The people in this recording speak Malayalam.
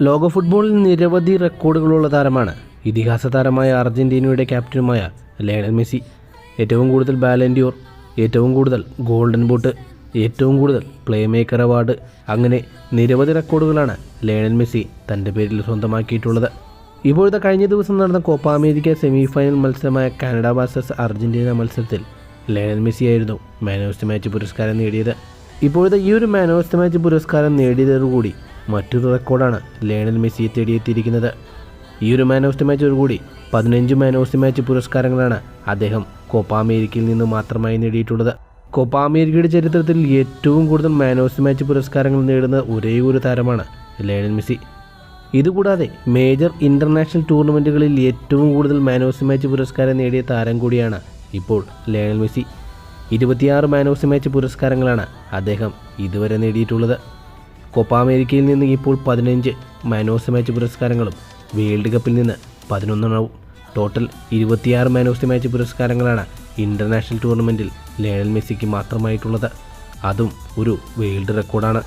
ലോക ഫുട്ബോളിൽ നിരവധി റെക്കോർഡുകളുള്ള താരമാണ്. ഇതിഹാസ താരമായ അർജന്റീനയുടെ ക്യാപ്റ്റനുമായ ലയണൽ മെസ്സി. ഏറ്റവും കൂടുതൽ ബാലൻഡിയോർ ഏറ്റവും കൂടുതൽ ഗോൾഡൻ ബൂട്ട് ഏറ്റവും കൂടുതൽ പ്ലേ മേക്കർ അവാർഡ് അങ്ങനെ നിരവധി റെക്കോർഡുകളാണ് ലയണൽ മെസ്സി തന്റെ പേരിൽ സ്വന്തമാക്കിയിട്ടുള്ളത്. ഇപ്പോഴത്തെ കഴിഞ്ഞ ദിവസം നടന്ന കോപ്പ അമേരിക്ക സെമി ഫൈനൽ മത്സരമായ കാനഡ വാസസ് അർജന്റീന മത്സരത്തിൽ ലയണൽ മെസ്സി ആയിരുന്നു മാൻ ഓഫ് ദി മാച്ച് പുരസ്കാരം നേടിയത്. ഇപ്പോഴത്തെ ഈ ഒരു മാൻ ഓഫ് ദി മാച്ച് പുരസ്കാരം നേടിയതോടുകൂടി മറ്റൊരു റെക്കോർഡാണ് ലയണൽ മെസ്സിയെ തേടിയെത്തിയിരിക്കുന്നത്. ഈ ഒരു മാൻ ഓഫ് ദി മാച്ചോടുകൂടി പതിനഞ്ച് മാൻ ഓഫ് ദി മാച്ച് പുരസ്കാരങ്ങളാണ് അദ്ദേഹം കോപ്പ അമേരിക്കയിൽ നിന്ന് മാത്രമായി നേടിയിട്ടുള്ളത്. കോപ്പ അമേരിക്കയുടെ ചരിത്രത്തിൽ ഏറ്റവും കൂടുതൽ മാൻ ഓഫ് ദി മാച്ച് പുരസ്കാരങ്ങൾ നേടുന്ന ഒരേ ഒരു താരമാണ് ലയണൽ മെസ്സി. ഇതുകൂടാതെ മേജർ ഇന്റർനാഷണൽ ടൂർണമെന്റുകളിൽ ഏറ്റവും കൂടുതൽ മാൻ ഓഫ് ദി മാച്ച് പുരസ്കാരം നേടിയ താരം കൂടിയാണ് ഇപ്പോൾ ലയണൽ മെസ്സി. ഇരുപത്തിയാറ് മാൻ ഓഫ് ദി മാച്ച് പുരസ്കാരങ്ങളാണ് അദ്ദേഹം ഇതുവരെ നേടിയിട്ടുള്ളത്. കോപ്പ അമേരിക്കയിൽ നിന്ന് ഇപ്പോൾ പതിനഞ്ച് മാൻ ഓഫ് ദി മാച്ച് പുരസ്കാരങ്ങളും വേൾഡ് കപ്പിൽ നിന്ന് പതിനൊന്നെണ്ണവും. ടോട്ടൽ ഇരുപത്തിയാറ് മാൻ ഓഫ് ദി മാച്ച് പുരസ്കാരങ്ങളാണ് ഇന്റർനാഷണൽ ടൂർണമെന്റിൽ ലയണൽ മെസ്സിക്ക് മാത്രമായിട്ടുള്ളത്. അതും ഒരു വേൾഡ് റെക്കോർഡാണ്.